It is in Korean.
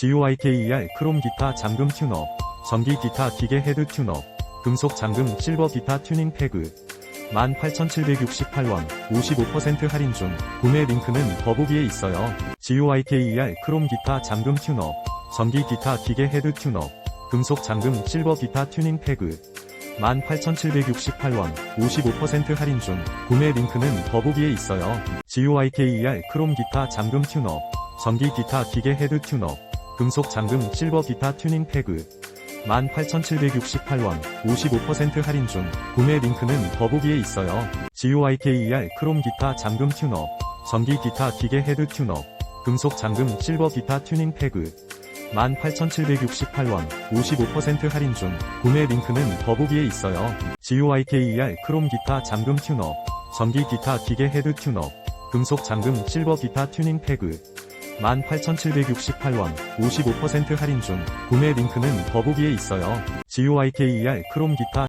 GOIKER 크롬 기타 잠금 튜너, 전기 기타 기계 헤드 튜너, 금속 잠금 실버 기타 튜닝 패그, 18,768원, 55% 할인 중, 구매 링크는 더보기에 있어요. GOIKER 크롬 기타 잠금 튜너, 전기 기타 기계 헤드 튜너, 금속 잠금 실버 기타 튜닝 패그, 18,768원, 55% 할인 중, 구매 링크는 더보기에 있어요. GOIKER 크롬 기타 잠금 튜너, 전기 기타 기계 헤드 튜너, 금속 잠금 실버 기타 튜닝 패그, 18,768원, 55% 할인 중, 구매 링크는 더보기에 있어요. GOIKER 크롬 기타 잠금 튜너, 전기 기타 기계 헤드 튜너, 금속 잠금 실버 기타 튜닝 패그, 18,768원, 55% 할인 중, 구매 링크는 더보기에 있어요. GOIKER 크롬 기타 잠금 튜너, 전기 기타 기계 헤드 튜너, 금속 잠금 실버 기타 튜닝 패그, 18,768원, 55% 할인 중, 구매 링크는 더보기에 있어요. GOIKER 크롬 기타